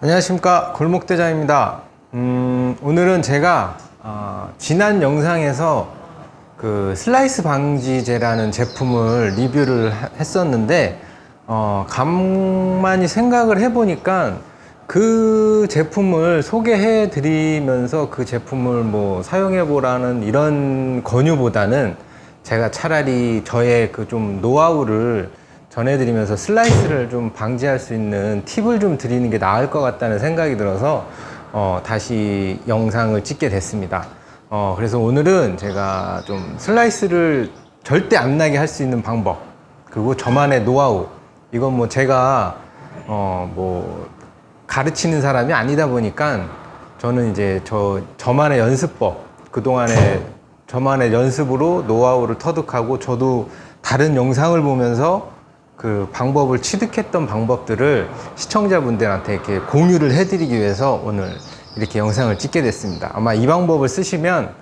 안녕하십니까 골목대장입니다. 음, 오늘은 제가 어, 지난 영상에서 그 슬라이스 방지제라는 제품을 리뷰를 하- 했었는데 어, 가만히 생각을 해보니까 그 제품을 소개해 드리면서 그 제품을 뭐 사용해 보라는 이런 권유보다는 제가 차라리 저의 그 좀 노하우를 전해드리면서 슬라이스를 좀 방지할 수 있는 팁을 좀 드리는 게 나을 것 같다는 생각이 들어서 어, 다시 영상을 찍게 됐습니다. 어, 그래서 오늘은 제가 좀 슬라이스를 절대 안 나게 할 수 있는 방법 그리고 저만의 노하우 이건 뭐 제가 어, 뭐 가르치는 사람이 아니다 보니까 저는 이제 저 저만의 연습법 그동안에 저만의 연습으로 노하우를 터득하고 저도 다른 영상을 보면서 그 방법을 취득했던 방법들을 시청자분들한테 이렇게 공유를 해드리기 위해서 오늘 이렇게 영상을 찍게 됐습니다. 아마 이 방법을 쓰시면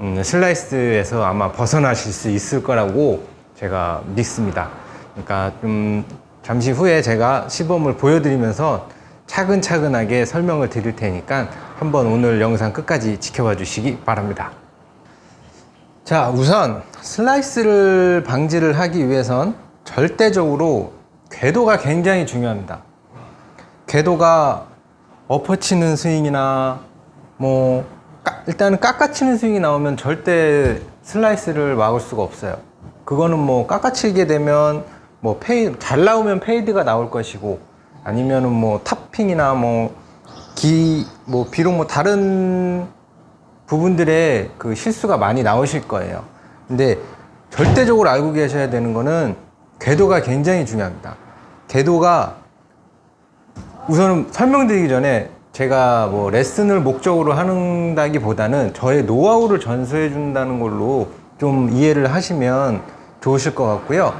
음, 슬라이스에서 아마 벗어나실 수 있을 거라고 제가 믿습니다. 그러니까 좀 잠시 후에 제가 시범을 보여드리면서 차근차근하게 설명을 드릴 테니까 한번 오늘 영상 끝까지 지켜봐 주시기 바랍니다. 자, 우선 슬라이스를 방지를 하기 위해선 절대적으로 궤도가 굉장히 중요합니다. 궤도가 엎어치는 스윙이나 뭐 까- 일단은 깎아치는 스윙이 나오면 절대 슬라이스를 막을 수가 없어요. 그거는 뭐 깎아치게 되면 뭐 페이 잘 나오면 페이드가 나올 것이고 아니면은 뭐 탑핑이나 뭐 기 뭐 비록 뭐 다른 부분들의 그 실수가 많이 나오실 거예요. 근데 절대적으로 알고 계셔야 되는 거는 궤도가 굉장히 중요합니다. 궤도가 우선은 설명드리기 전에 제가 뭐 레슨을 목적으로 한다기보다는 저의 노하우를 전수해 준다는 걸로 좀 이해를 하시면 좋으실 것 같고요.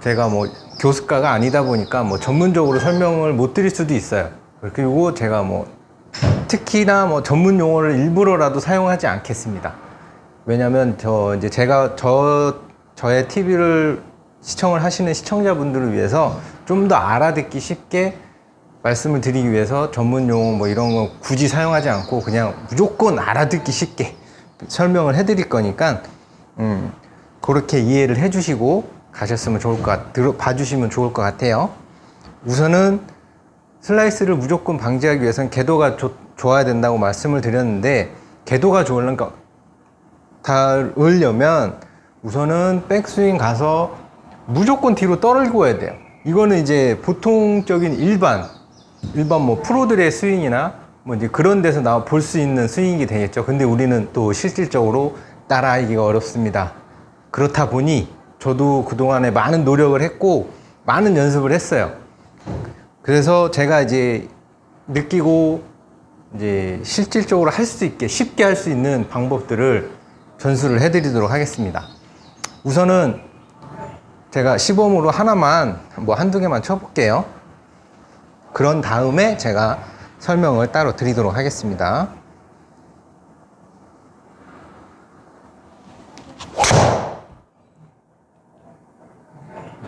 제가 뭐 교습가가 아니다 보니까 뭐 전문적으로 설명을 못 드릴 수도 있어요. 그리고 제가 뭐 특히나 뭐 전문 용어를 일부러라도 사용하지 않겠습니다. 왜냐면 저 이제 제가 저 저의 TV를 시청을 하시는 시청자분들을 위해서 좀 더 알아듣기 쉽게 말씀을 드리기 위해서 전문 용어 뭐 이런 거 굳이 사용하지 않고 그냥 무조건 알아듣기 쉽게 설명을 해드릴 거니까 음, 그렇게 이해를 해주시고 가셨으면 좋을 것 같, 들어 봐주시면 좋을 것 같아요. 우선은 슬라이스를 무조건 방지하기 위해서는 궤도가 좋, 좋아야 된다고 말씀을 드렸는데 궤도가 좋으려면 닿으려면 우선은 백스윙 가서 무조건 뒤로 떨어지고 해야 돼요. 이거는 이제 보통적인 일반 일반 뭐 프로들의 스윙이나 뭐 이제 그런 데서 나와 볼수 있는 스윙이 되겠죠. 근데 우리는 또 실질적으로 따라하기가 어렵습니다. 그렇다 보니 저도 그동안에 많은 노력을 했고 많은 연습을 했어요. 그래서 제가 이제 느끼고 이제 실질적으로 할 수 있게 쉽게 할 수 있는 방법들을 전수를 해드리도록 하겠습니다. 우선은 제가 시범으로 하나만 뭐 한두 개만 쳐볼게요. 그런 다음에 제가 설명을 따로 드리도록 하겠습니다.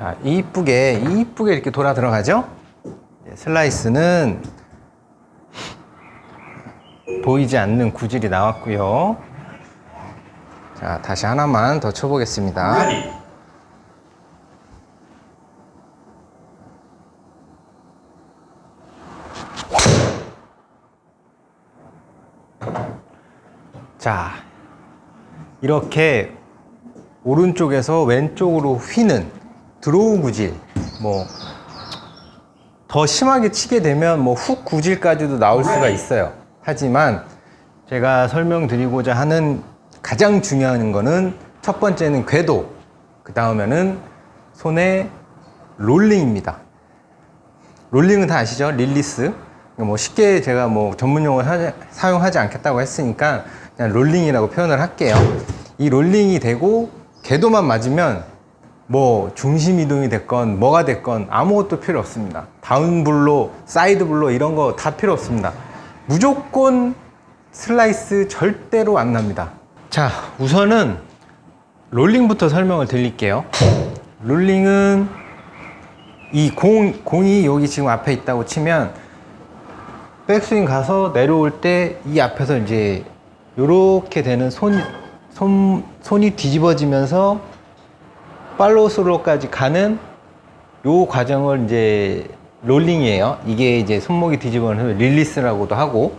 자, 이쁘게, 이쁘게 이렇게 돌아 들어가죠? 예, 슬라이스는 보이지 않는 구질이 나왔고요. 자, 다시 하나만 더 쳐보겠습니다. 자, 이렇게 오른쪽에서 왼쪽으로 휘는 드로우 구질, 뭐, 더 심하게 치게 되면 뭐 훅 구질까지도 나올 수가 있어요. 하지만 제가 설명드리고자 하는 가장 중요한 거는 첫 번째는 궤도, 그 다음에는 손의 롤링입니다. 롤링은 다 아시죠? 릴리스. 뭐 쉽게 제가 뭐 전문 용어 를 사용하지 않겠다고 했으니까 그냥 롤링이라고 표현을 할게요. 이 롤링이 되고 궤도만 맞으면 뭐 중심 이동이 됐건 뭐가 됐건 아무것도 필요 없습니다. 다운 블로, 사이드 블로 이런 거 다 필요 없습니다. 무조건 슬라이스 절대로 안 납니다. 자, 우선은 롤링부터 설명을 드릴게요. 롤링은 이 공, 공이 여기 지금 앞에 있다고 치면 백스윙 가서 내려올 때 이 앞에서 이제 요렇게 되는 손, 손, 손이 뒤집어지면서 팔로우스로까지 가는 요 과정을 이제 롤링이에요. 이게 이제 손목이 뒤집어지면 릴리스라고도 하고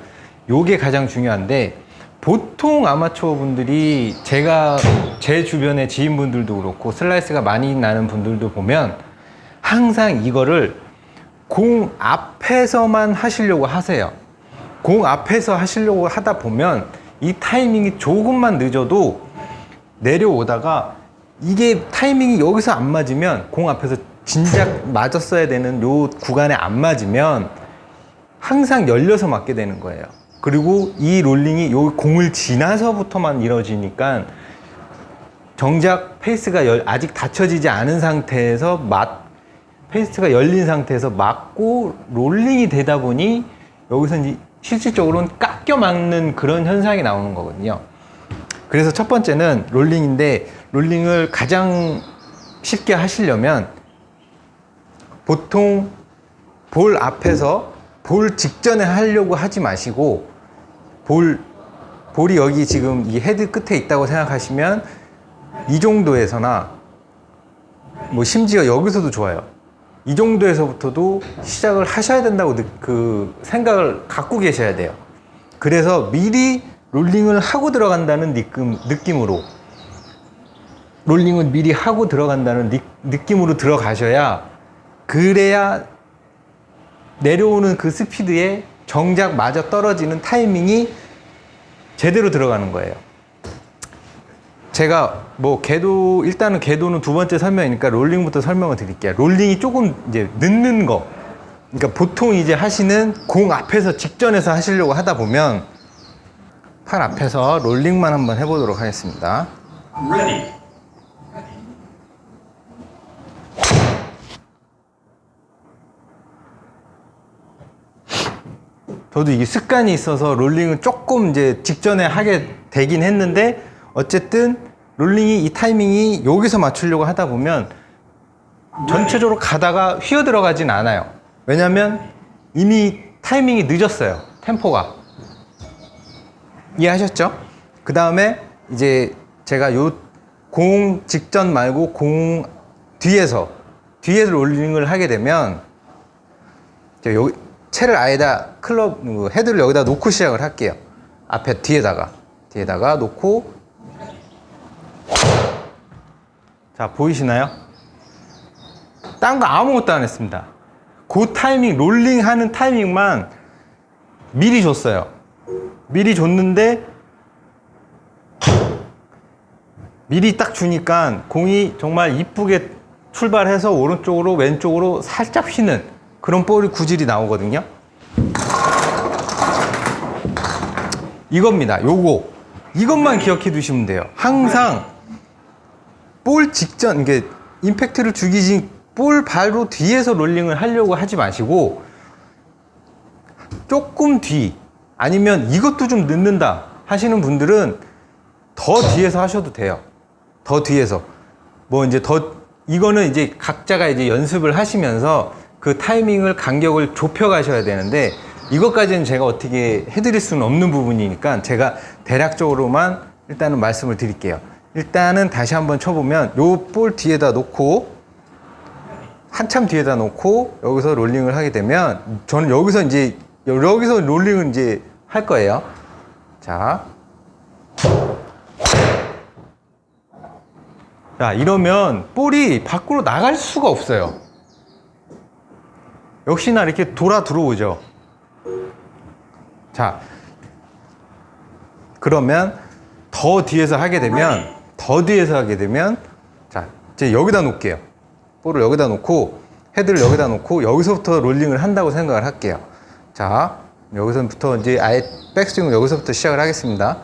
요게 가장 중요한데 보통 아마추어 분들이 제가 제 주변의 지인분들도 그렇고 슬라이스가 많이 나는 분들도 보면 항상 이거를 공 앞에서만 하시려고 하세요. 공 앞에서 하시려고 하다 보면 이 타이밍이 조금만 늦어도 내려오다가 이게 타이밍이 여기서 안 맞으면 공 앞에서 진작 맞았어야 되는 요 구간에 안 맞으면 항상 열려서 맞게 되는 거예요. 그리고 이 롤링이 요 공을 지나서부터만 이루어지니까 정작 페이스가 열- 아직 닫혀지지 않은 상태에서 맞 페이스가 열린 상태에서 맞고 롤링이 되다 보니 여기서 이제 실질적으로는 깎여 막는 그런 현상이 나오는 거거든요. 그래서 첫 번째는 롤링인데 롤링을 가장 쉽게 하시려면 보통 볼 앞에서 볼 직전에 하려고 하지 마시고 볼 볼이 여기 지금 이 헤드 끝에 있다고 생각하시면 이 정도에서나 뭐 심지어 여기서도 좋아요. 이 정도에서부터도 시작을 하셔야 된다고 느- 그 생각을 갖고 계셔야 돼요. 그래서 미리 롤링을 하고 들어간다는 느낌, 느낌으로 롤링은 미리 하고 들어간다는 느, 느낌으로 들어가셔야 그래야 내려오는 그 스피드에 정작 맞아 떨어지는 타이밍이 제대로 들어가는 거예요. 제가 뭐 궤도 일단은 궤도는 두 번째 설명이니까 롤링부터 설명을 드릴게요. 롤링이 조금 이제 늦는 거. 그러니까 보통 이제 하시는 공 앞에서 직전에서 하시려고 하다 보면 팔 앞에서 롤링만 한번 해보도록 하겠습니다. Ready. 저도 이게 습관이 있어서 롤링은 조금 이제 직전에 하게 되긴 했는데 어쨌든 롤링이 이 타이밍이 여기서 맞추려고 하다 보면 전체적으로 가다가 휘어 들어가진 않아요. 왜냐면 이미 타이밍이 늦었어요. 템포가. 이해하셨죠? 그 다음에 이제 제가 요 공 직전 말고 공 뒤에서 뒤에서 롤링을 하게 되면 여기 채를 아예다 클럽 그 헤드를 여기다 놓고 시작을 할게요. 앞에 뒤에다가 뒤에다가 놓고 자 보이시나요? 딴 거 아무것도 안 했습니다. 그 타이밍 롤링 하는 타이밍만 미리 줬어요. 미리 줬는데 미리 딱 주니까 공이 정말 이쁘게 출발해서 오른쪽으로 왼쪽으로 살짝 휘는 그런 볼 구질이 나오거든요. 이겁니다. 요거. 이것만 기억해 두시면 돼요. 항상 볼 직전, 이게 임팩트를 전, 볼 바로 뒤에서 롤링을 하려고 하지 마시고 조금 뒤, 아니면 이것도 좀 늦는다 하시는 분들은 더 뒤에서 하셔도 돼요. 더 뒤에서. 뭐 이제 더, 이거는 이제 각자가 이제 연습을 하시면서 그 타이밍을 간격을 좁혀 가셔야 되는데 이것까지는 제가 어떻게 해드릴 수는 없는 부분이니까 제가 대략적으로만 일단은 말씀을 드릴게요. 일단은 다시 한번 쳐보면 요 볼 뒤에다 놓고 한참 뒤에다 놓고 여기서 롤링을 하게 되면 저는 여기서 이제 여기서 롤링을 이제 할 거예요. 자. 자, 이러면 볼이 밖으로 나갈 수가 없어요. 역시나 이렇게 돌아 들어오죠. 자, 그러면 더 뒤에서 하게 되면, 더 뒤에서 하게 되면, 자, 이제 여기다 놓을게요. 볼을 여기다 놓고, 헤드를 여기다 놓고, 여기서부터 롤링을 한다고 생각을 할게요. 자, 여기서부터 이제 아예 백스윙을 여기서부터 시작을 하겠습니다.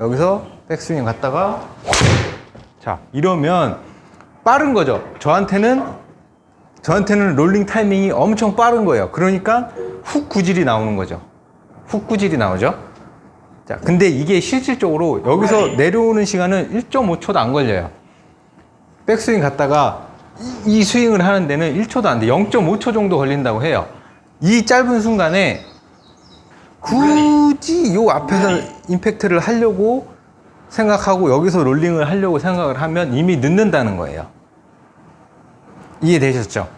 여기서 백스윙 갔다가, 자, 이러면 빠른 거죠. 저한테는 저한테는 롤링 타이밍이 엄청 빠른 거예요. 그러니까 훅 구질이 나오는 거죠. 훅 구질이 나오죠. 자, 근데 이게 실질적으로 여기서 내려오는 시간은 1.5초도 안 걸려요. 백스윙 갔다가 이, 이 스윙을 하는 데는 1초도 안 돼. 0.5초 정도 걸린다고 해요. 이 짧은 순간에 굳이 요 앞에서 임팩트를 하려고 생각하고 여기서 롤링을 하려고 생각을 하면 이미 늦는다는 거예요. 이해되셨죠?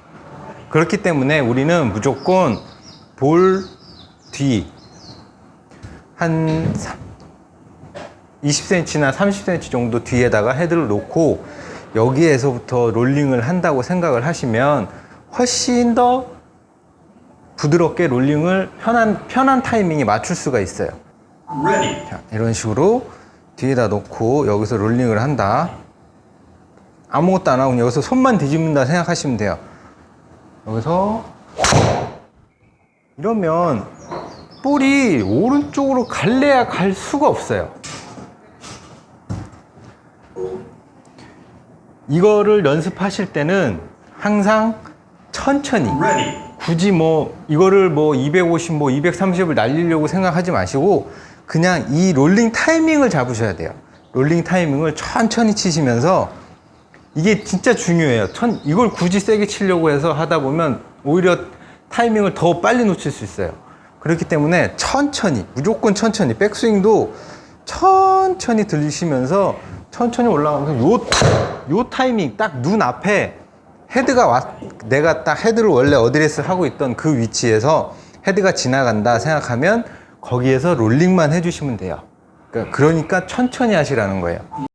그렇기 때문에 우리는 무조건 볼 뒤, 한 20cm나 30cm 정도 뒤에다가 헤드를 놓고 여기에서부터 롤링을 한다고 생각을 하시면 훨씬 더 부드럽게 롤링을 편한, 편한 타이밍에 맞출 수가 있어요. 자, 이런 식으로 뒤에다 놓고 여기서 롤링을 한다. 아무것도 안 하고 그냥 여기서 손만 뒤집는다 생각하시면 돼요. 여기서 이러면 볼이 오른쪽으로 갈래야 갈 수가 없어요. 이거를 연습하실 때는 항상 천천히 굳이 뭐 이거를 뭐 250, 뭐 230을 날리려고 생각하지 마시고 그냥 이 롤링 타이밍을 잡으셔야 돼요. 롤링 타이밍을 천천히 치시면서 이게 진짜 중요해요. 천, 이걸 굳이 세게 치려고 해서 하다 보면 오히려 타이밍을 더 빨리 놓칠 수 있어요. 그렇기 때문에 천천히, 무조건 천천히, 백스윙도 천천히 들리시면서 천천히 올라가면서 요, 요 타이밍 딱 눈 앞에 헤드가 왔, 내가 딱 헤드를 원래 어드레스 하고 있던 그 위치에서 헤드가 지나간다 생각하면 거기에서 롤링만 해주시면 돼요. 그러니까, 그러니까 천천히 하시라는 거예요.